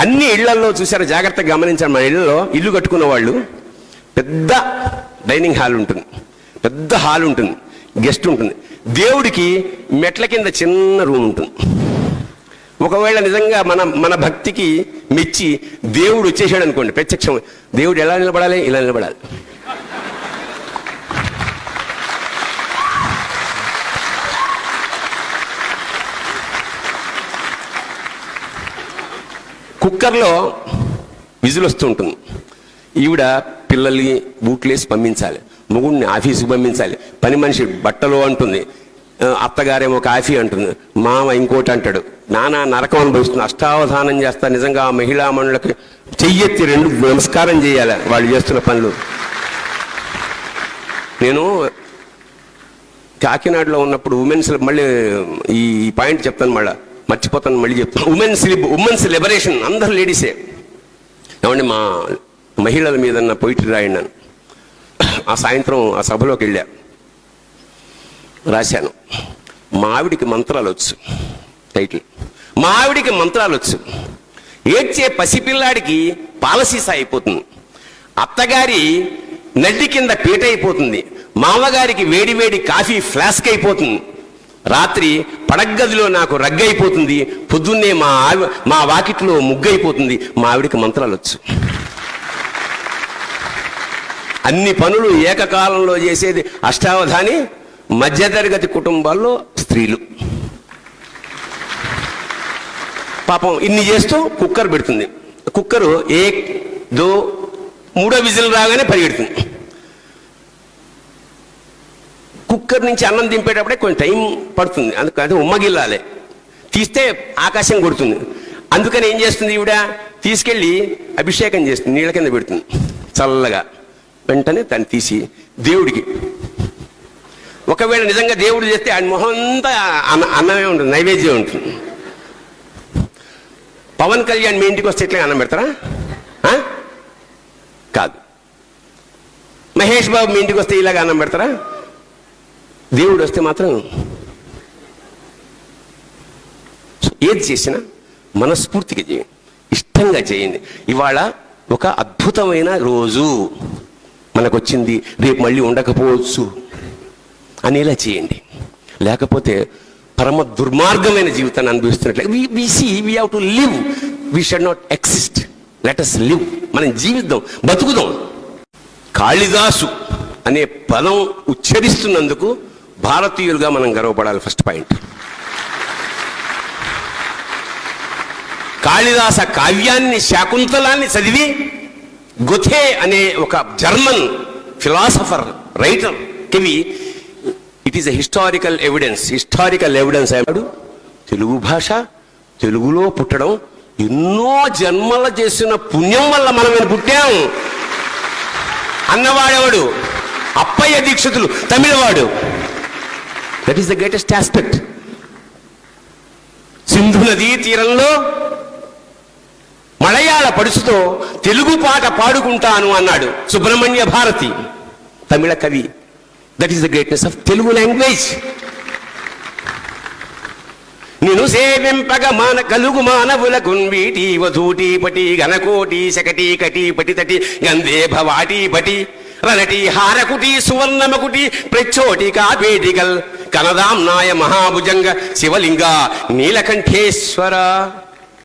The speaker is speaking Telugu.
అన్ని ఇళ్ళలో చూసారు జాగ్రత్తగా గమనించారు. మన ఇళ్ళలో ఇల్లు కట్టుకున్న వాళ్ళు పెద్ద డైనింగ్ హాల్ ఉంటుంది. పెద్ద హాల్ ఉంటుంది. గెస్ట్ ఉంటుంది. దేవుడికి మెట్ల కింద చిన్న రూమ్ ఉంటుంది. ఒకవేళ నిజంగా మన మన భక్తికి మెచ్చి దేవుడు వచ్చేసాడు అనుకోండి ప్రత్యక్షం. దేవుడు ఎలా నిలబడాలి? ఇలా నిలబడాలి. కుక్కర్లో విజిల్ వస్తూ ఉంటుంది. ఈవిడ పిల్లల్ని బూట్లేసి పంపించాలి. మొగుడిని ఆఫీసుకి పంపించాలి. పని మనిషి బట్టలు అంటుంది. అత్తగారేమో కాఫీ అంటుంది. మామ ఇంకోటి అంటాడు. నానా నరకం అనుభవిస్తుంది. అష్టావధానం చేస్తా. నిజంగా ఆ మహిళా మనులకు చెయ్యెత్తి రెండు నమస్కారం చేయాలి. వాళ్ళు చేస్తున్న పనులు. నేను కాకినాడలో ఉన్నప్పుడు ఉమెన్స్ మళ్ళీ ఈ పాయింట్ చెప్తాను మళ్ళీ. మర్చిపోతాను మళ్ళీ చెప్తాను ఉమెన్స్ ఉమెన్స్ లిబరేషన్ అందరు లేడీసే ఏమండి మా మహిళల మీద పొయిటరీ రాయండి ఆ సాయంత్రం ఆ సభలోకి వెళ్ళా. రాశాను. మా ఆవిడికి మంత్రాలు వచ్చు. టైటిల్ మా ఆవిడికి మంత్రాలు వచ్చు. ఏడ్చే పసిపిల్లాడికి పాలసీసా అయిపోతుంది అత్తగారి నడ్డి కింద పీట అయిపోతుంది. మామగారికి వేడి వేడి కాఫీ ఫ్లాస్క్ అయిపోతుంది. రాత్రి పడగ్గదిలో నాకు రగ్గైపోతుంది పొద్దున్నే మా ఆవి మా వాకిట్లో ముగ్గైపోతుంది మా ఆవిడికి మంత్రాలు వచ్చు. అన్ని పనులు ఏకకాలంలో చేసేది అష్టావధాని మధ్యతరగతి కుటుంబాల్లో స్త్రీలు. పాపం ఇన్ని చేస్తూ కుక్కర్ పెడుతుంది. కుక్కరు ఏ దో మూడో విజిల్ రాగానే పరిగెడుతుంది. కుక్కర్ నుంచి అన్నం దింపేటప్పుడే కొంచెం టైం పడుతుంది. అందుకు అది ఉమ్మగిల్లాలి. తీస్తే ఆకాశం కొడుతుంది. అందుకని ఏం చేస్తుంది ఈవిడ? తీసుకెళ్ళి అభిషేకం చేస్తుంది. నీళ్ళ కింద పెడుతుంది. చల్లగా. వెంటనే దాన్ని తీసి దేవుడికి. ఒకవేళ నిజంగా దేవుడు చేస్తే ఆయన మొహం అంతా అన్న అన్నమే ఉంటుంది. నైవేద్యం ఉంటుంది. పవన్ కళ్యాణ్ మీ ఇంటికి వస్తే ఎట్లా అన్నం పెడతారా? ఆ? కాదు. మహేష్ బాబు మీ ఇంటికి వస్తే ఇలాగ అన్నం పెడతారా? దేవుడు వస్తే మాత్రం ఏది చేసినా మనస్ఫూర్తిగా చేయండి. ఇష్టంగా చేయండి. ఇవాళ ఒక అద్భుతమైన రోజు మనకు వచ్చింది రేపు మళ్ళీ ఉండకపోవచ్చు అనేలా చేయండి. లేకపోతే పరమ దుర్మార్గమైన జీవితాన్ని అనుభవిస్తున్నట్లే. We see we have to live we should not exist let us live మనం జీవిద్దాం బతుకుదాం. కాళిదాసు అనే పదం ఉచ్చరిస్తున్నందుకు భారతీయులుగా మనం గర్వపడాలి ఫస్ట్ పాయింట్ కాళిదాస కావ్యాన్ని శాకుంతలాన్ని చదివి గొథే అనే ఒక జర్మన్ ఫిలాసఫర్ రైటర్ కవి it is a historical evidence historical evidence అన్నాడు తెలుగు భాష తెలుగులో పుట్టడం ఎన్నో జన్మల చేసిన పుణ్యం వల్ల మనం ఈయన పుట్టాం. అన్నవాడెవడు? Appayya Dikshitulu తమిళవాడు. That is the greatest aspect Sindhu నదీ తీరంలో మలయాళ పడుచుతో తెలుగు పాట పాడుకుంటాను అన్నాడు సుబ్రహ్మణ్య భారతి తమిళ కవి that is the greatness of Telugu language నిను సేవింపగ మాన కలుగు మానవులకు వీటి వధూటి పటి గణకోటి శకటి కటి పటి తటి గంధే భవాటి పటి రనటి హారకుటి సువర్ణమకుటి ప్రచోటి కాపేటికల్ కనదాం నాయ మహాభుజంగ శివలింగ నీలకంఠేశ్వర.